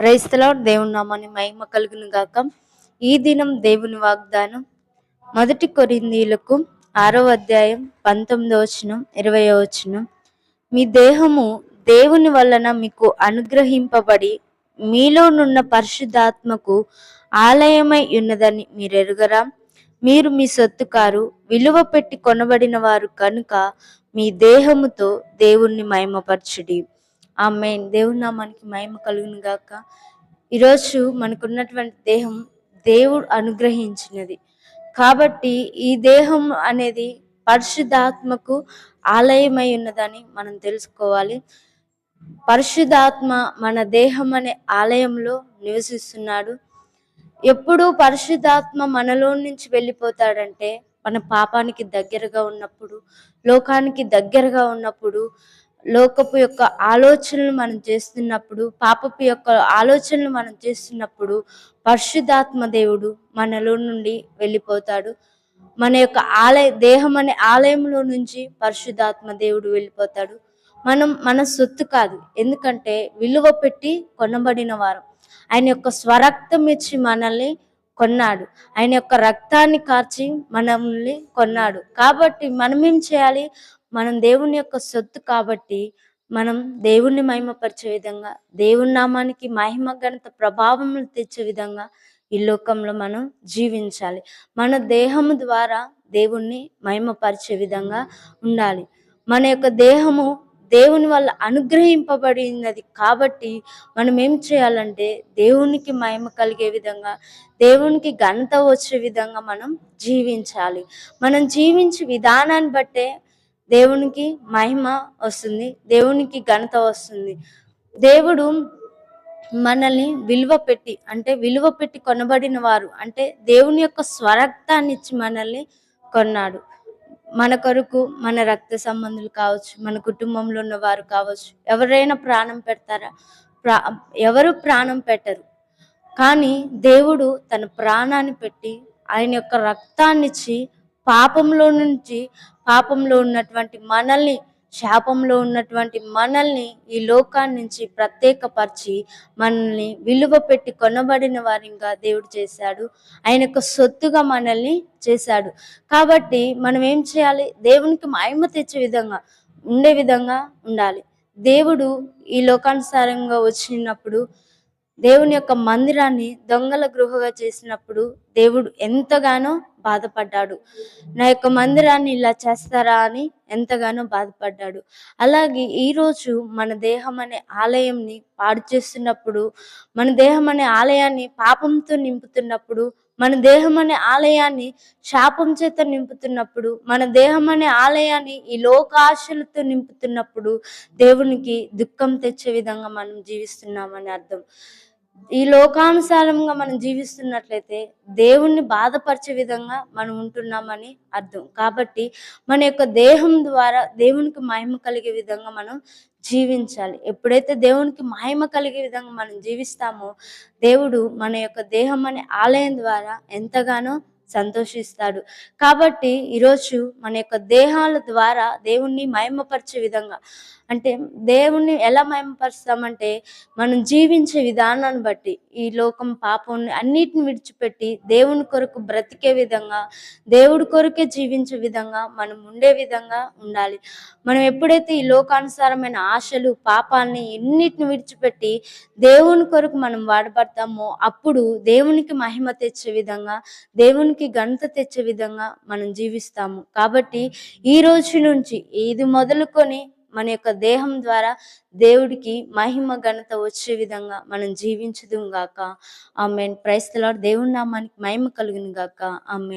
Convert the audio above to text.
క్రైస్తలో దేవుని నామాన్ని మహిమ కలుగును గాక ఈ దినం దేవుని వాగ్దానం. మొదటి కొరిందీలకు ఆరో అధ్యాయం పంతొమ్మిదో వచనం ఇరవై వచనం. మీ దేహము దేవుని వలన మీకు అనుగ్రహింపబడి మీలోనున్న పరిశుద్ధాత్మకు ఆలయమై ఉన్నదని మీరు ఎరుగరా మీరు మీ సొత్తు కారు విలువ పెట్టి కొనబడిన వారు కనుక మీ దేహముతో దేవుణ్ణి మహిమపరచుడి. ఆ మెయిన్ దేవుని నామానికి మహిమ కలుగును గాక. ఈరోజు మనకున్నటువంటి దేహం దేవుడు అనుగ్రహించినది. కాబట్టి ఈ దేహం అనేది పరిశుద్ధాత్మకు ఆలయమై ఉన్నదని మనం తెలుసుకోవాలి. పరిశుద్ధాత్మ మన దేహం అనే ఆలయంలో నివసిస్తున్నాడు. ఎప్పుడు పరిశుద్ధాత్మ మనలో నుంచి వెళ్ళిపోతాడంటే మన పాపానికి దగ్గరగా ఉన్నప్పుడు లోకానికి దగ్గరగా ఉన్నప్పుడు లోకపు యొక్క ఆలోచనలు మనం చేస్తున్నప్పుడు పాపపు యొక్క ఆలోచనలు మనం చేస్తున్నప్పుడు పరిశుద్ధాత్మ దేవుడు మనలో నుండి వెళ్ళిపోతాడు. మన యొక్క ఆలయ దేహం అనే ఆలయంలో నుంచి పరిశుద్ధాత్మ దేవుడు వెళ్ళిపోతాడు. మనం మన సొత్తు కాదు. ఎందుకంటే విలువ పెట్టి కొనబడిన వారం. ఆయన యొక్క స్వరక్తం ఇచ్చి మనల్ని కొన్నాడు. ఆయన యొక్క రక్తాన్ని కార్చి మనల్ని కొన్నాడు. కాబట్టి మనం ఏం చేయాలి? మనం దేవుని యొక్క సొత్తు కాబట్టి మనం దేవుణ్ణి మహిమపరిచే విధంగా దేవుని నామానికి మహిమ ఘనత ప్రభావములు తెచ్చే విధంగా ఈ లోకంలో మనం జీవించాలి. మన దేహము ద్వారా దేవుణ్ణి మహిమపరిచే విధంగా ఉండాలి. మన యొక్క దేహము దేవుని వల్ల అనుగ్రహింపబడినది కాబట్టి మనం ఏం చేయాలంటే దేవునికి మహిమ కలిగే విధంగా దేవునికి ఘనత వచ్చే విధంగా మనం జీవించాలి. మనం జీవించే విధానాన్ని బట్టే దేవునికి మహిమ వస్తుంది దేవునికి ఘనత వస్తుంది. దేవుడు మనల్ని విలువ పెట్టి అంటే విలువ పెట్టి కొనబడిన వారు అంటే దేవుని యొక్క స్వరక్తాన్ని ఇచ్చి మనల్ని కొన్నాడు. మన కొరకు మన రక్త సంబంధులు కావచ్చు మన కుటుంబంలో ఉన్న వారు కావచ్చు ఎవరైనా ప్రాణం పెడతారా? ప్రా ఎవరు ప్రాణం పెట్టరు. కానీ దేవుడు తన ప్రాణాన్ని పెట్టి ఆయన యొక్క రక్తాన్నిచ్చి పాపంలో నుంచి పాపంలో ఉన్నటువంటి మనల్ని శాపంలో ఉన్నటువంటి మనల్ని ఈ లోకాన్ని నుంచి ప్రత్యేకపరిచి మనల్ని విలువ పెట్టి కొనబడిన వారిగా దేవుడు చేశాడు. ఆయన యొక్క సొత్తుగా మనల్ని చేశాడు. కాబట్టి మనం ఏం చేయాలి? దేవునికి మహిమ తెచ్చే విధంగా ఉండే విధంగా ఉండాలి. దేవుడు ఈ లోకానుసారంగా వచ్చినప్పుడు దేవుని యొక్క మందిరాన్ని దొంగల గృహగా చేసినప్పుడు దేవుడు ఎంతగానో బాధపడ్డాడు. నా యొక్క మందిరాన్ని ఇలా చేస్తారా అని ఎంతగానో బాధపడ్డాడు. అలాగే ఈరోజు మన దేహం అనే ఆలయంని పాడు చేస్తున్నప్పుడు మన దేహం అనే ఆలయాన్ని పాపంతో నింపుతున్నప్పుడు మన దేహం అనే ఆలయాన్ని శాపం చేత నింపుతున్నప్పుడు మన దేహం అనే ఆలయాన్ని ఈ లోకాశలతో నింపుతున్నప్పుడు దేవునికి దుఃఖం తెచ్చే విధంగా మనం జీవిస్తున్నామని అర్థం. ఈ లోకానుసారంగా మనం జీవిస్తున్నట్లయితే దేవుణ్ణి బాధపరిచే విధంగా మనం ఉంటున్నామని అర్థం. కాబట్టి మన యొక్క దేహం ద్వారా దేవునికి మహిమ కలిగే విధంగా మనం జీవించాలి. ఎప్పుడైతే దేవునికి మహిమ కలిగే విధంగా మనం జీవిస్తామో దేవుడు మన యొక్క దేహం అనే ఆలయం ద్వారా ఎంతగానో సంతోషిస్తాడు. కాబట్టి ఈరోజు మన యొక్క దేహాల ద్వారా దేవుణ్ణి మహిమపరిచే విధంగా అంటే దేవుణ్ణి ఎలా మహిమపరుస్తామంటే మనం జీవించే విధానాన్ని బట్టి ఈ లోకం పాపం అన్నిటిని విడిచిపెట్టి దేవుని కొరకు బ్రతికే విధంగా దేవుడి కొరకే జీవించే విధంగా మనం ఉండే విధంగా ఉండాలి. మనం ఎప్పుడైతే ఈ లోకానుసారమైన ఆశలు పాపాలని ఎన్నిటిని విడిచిపెట్టి దేవుని కొరకు మనం వాడబడతామో అప్పుడు దేవునికి మహిమ తెచ్చే విధంగా దేవునికి ఘనత తెచ్చే విధంగా మనం జీవిస్తాము. కాబట్టి ఈ రోజు నుంచి ఇది మొదలుకొని మన యొక్క దేహం ద్వారా దేవుడికి మహిమ ఘనత వచ్చే విధంగా మనం జీవించదుం గాక. ఆమె ప్రైస్తలాడు దేవుడి నామానికి మహిమ కలుగును గాక. ఆమె